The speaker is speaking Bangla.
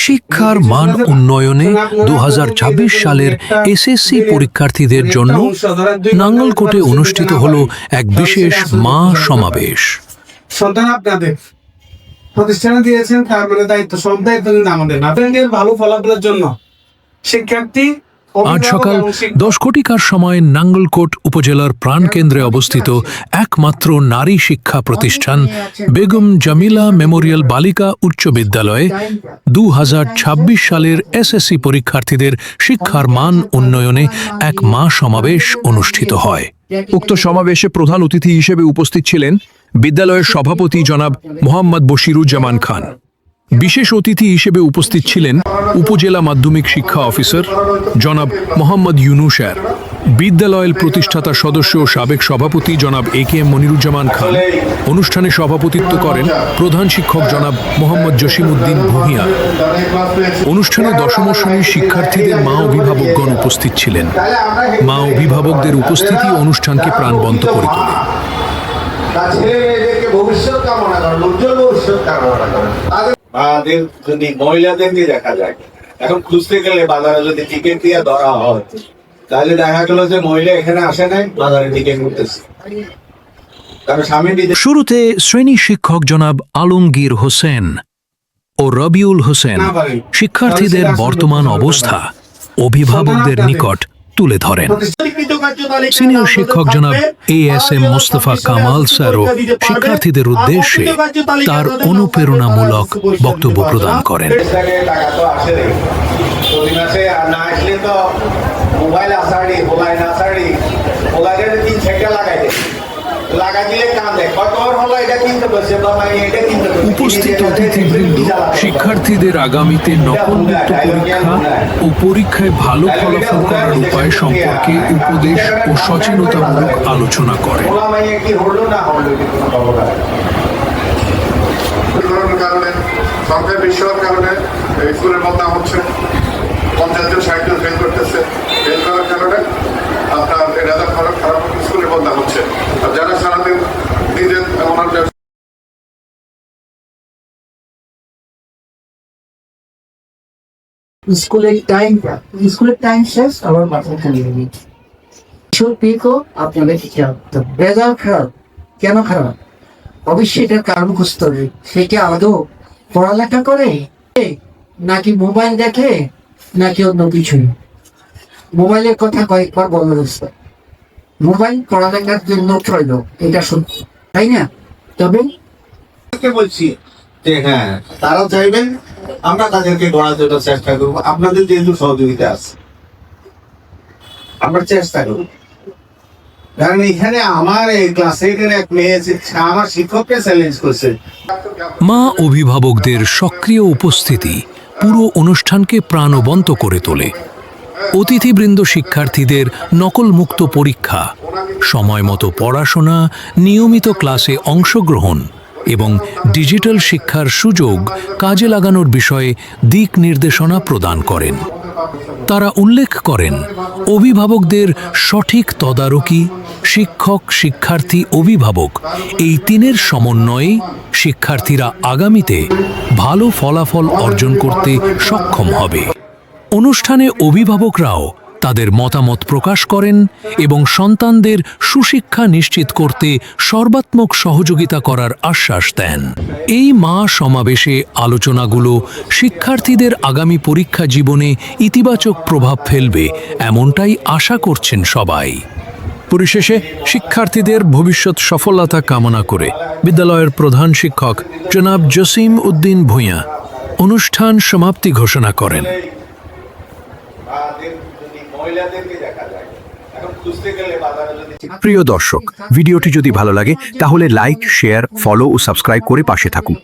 শিক্ষার মান উন্নয়নে দু সালের এসএসসি পরীক্ষার্থীদের জন্য নাঙ্গলকোটে অনুষ্ঠিত হল এক বিশেষ মা সমাবেশ সন্তান আপনাদের প্রতিষ্ঠানে দিয়েছেন, তার মানে দায়িত্ব, সব দায়িত্ব কিন্তু আমাদের। না ভালো ফলাফলের জন্য শিক্ষার্থী আজ সকাল দশ কোটিকার সময় নাঙ্গলকোট উপজেলার প্রাণকেন্দ্রে অবস্থিত একমাত্র নারী শিক্ষা প্রতিষ্ঠান বেগম জামিলা মেমোরিয়াল বালিকা উচ্চ বিদ্যালয়ে দু হাজার ছাব্বিশ সালের এসএসসি পরীক্ষার্থীদের শিক্ষার মান উন্নয়নে এক মা সমাবেশ অনুষ্ঠিত হয়। উক্ত সমাবেশে প্রধান অতিথি হিসেবে উপস্থিত ছিলেন বিদ্যালয়ের সভাপতি জনাব মোহাম্মদ বশিরুজ্জামান খান। বিশেষ অতিথি হিসেবে উপস্থিত ছিলেন উপজেলা মাধ্যমিক শিক্ষা অফিসার জনাব মোহাম্মদ ইউনুসার বিদ্যালয়ের প্রতিষ্ঠাতা সদস্য ও সাবেক সভাপতি জনাব এ কে এম মনিরুজ্জামান খান, অনুষ্ঠানে সভাপতিত্ব করেন প্রধান শিক্ষক জনাব মোহাম্মদ জসিমউদ্দিন ভুঁইয়া। অনুষ্ঠানে দশম শ্রেণির শিক্ষার্থীদের মা অভিভাবকগণ উপস্থিত ছিলেন। মা অভিভাবকদের উপস্থিতি অনুষ্ঠানকে প্রাণবন্ত করে তোলে। ভবিষ্যৎ কামনা করেন, উজ্জ্বল ভবিষ্যৎ কামনা করেন। মাদের যদি মহিলাদেরকে দেখা যায় এখন খুঁজতে গেলে বাজারে যদি টিকিট দিয়ে ধরা হয় তাহলে দেখা গেল যে মহিলা এখানে আসে নাই বাজারে টিকিট করতেছে। শুরুতে শ্রেণি শিক্ষক জনাব আলমগীর হোসেন ও রবিউল হোসেন শিক্ষার্থীদের বর্তমান অবস্থা অভিভাবকদের নিকট তুলে ধরেন। সিনিয়র শিক্ষক জনাব A S M Mostafa Kamal স্যারও শিক্ষার্থীদের উদ্দেশ্যে তার অনুপ্রেরণামূলক বক্তব্য প্রদান করেন। মোবাইল আসাড়ি মোবাইল আসাড়ি মোবাইলের তিন লাগাই দে লাগাই দিলে কান্দে কত হলো এটা কিনতে বসে বাবা এটা কিনতে বসে উপস্থিত অতিথিবৃন্দ শিক্ষার্থীদের আগামীতে নকলমুক্ত পরীক্ষা ও পরীক্ষায় ভালো ফলাফল করার উপায় সম্পর্কে উপদেশ ও সচেতনতামূলক আলোচনা করেন ওলা মাইয়া কি হলো না হলো এটা কোনো খবর নাই। দুর্ঘটনার কারণে সরকারি হওয়ার কারণে এই স্কুলের বদনাম হচ্ছে। পঞ্চাশ জন ষাট জন ফেল করতেছে। ফেল করার কারণে আপনার রেজাল্ট খারাপ খারাপ হচ্ছে, স্কুলের বদনাম হচ্ছে আর যারা সারাদিন নিজের ওনার ব্যবসা স্কুলের টাইমটা স্কুলের টাইম শেষ, আবার মাথা খালি খারাপ। কেন খারাপ? অবশ্যই এটার কারণ খুঁজতে হবে। সে কি আদৌ পড়ালেখা করে? নাকি মোবাইল দেখে? নাকি অন্য কিছুই? মোবাইলের কথা কয়েকবার বলা হচ্ছে মোবাইল পড়ালেখার জন্য প্রয়োজন এটা সত্য, তাই না? তবে? বলছি? হ্যাঁ তারা চাইবেন আমরা তাদেরকে গড়ার জন্য চেষ্টা করব। আপনাদের যেহেতু সহযোগিতা আছে, আমরা চেষ্টা করব। কারণ এখানে আমার এই ক্লাসে এক মেয়ে আমার শিক্ষককে চ্যালেঞ্জ করছে। মা অভিভাবকদের সক্রিয় উপস্থিতি পুরো অনুষ্ঠানকে প্রাণবন্ত করে তোলে। অতিথিবৃন্দ শিক্ষার্থীদের নকলমুক্ত পরীক্ষা সময় মতো পড়াশোনা, নিয়মিত ক্লাসে অংশগ্রহণ এবং ডিজিটাল শিক্ষার সুযোগ কাজে লাগানোর বিষয়ে দিক নির্দেশনা প্রদান করেন। তারা উল্লেখ করেন, অভিভাবকদের সঠিক তদারকি, শিক্ষক, শিক্ষার্থী, অভিভাবক এই তিনের সমন্বয়ে শিক্ষার্থীরা আগামীতে ভালো ফলাফল অর্জন করতে সক্ষম হবে। অনুষ্ঠানে অভিভাবকরাও তাদের মতামত প্রকাশ করেন এবং সন্তানদের সুশিক্ষা নিশ্চিত করতে সর্বাত্মক সহযোগিতা করার আশ্বাস দেন। এই মা সমাবেশে আলোচনাগুলো শিক্ষার্থীদের আগামী পরীক্ষা জীবনে ইতিবাচক প্রভাব ফেলবে এমনটাই আশা করছেন সবাই। পরিশেষে শিক্ষার্থীদের ভবিষ্যৎ সফলতা কামনা করে বিদ্যালয়ের প্রধান শিক্ষক জনাব জসিম উদ্দিন ভূঁইয়া অনুষ্ঠান সমাপ্তি ঘোষণা করেন। মহিলাদেরকে দেখা যায়। প্রিয় দর্শক, ভিডিওটি যদি ভালো লাগে, তাহলে লাইক শেয়ার ফলো ও সাবস্ক্রাইব করে পাশে থাকুন।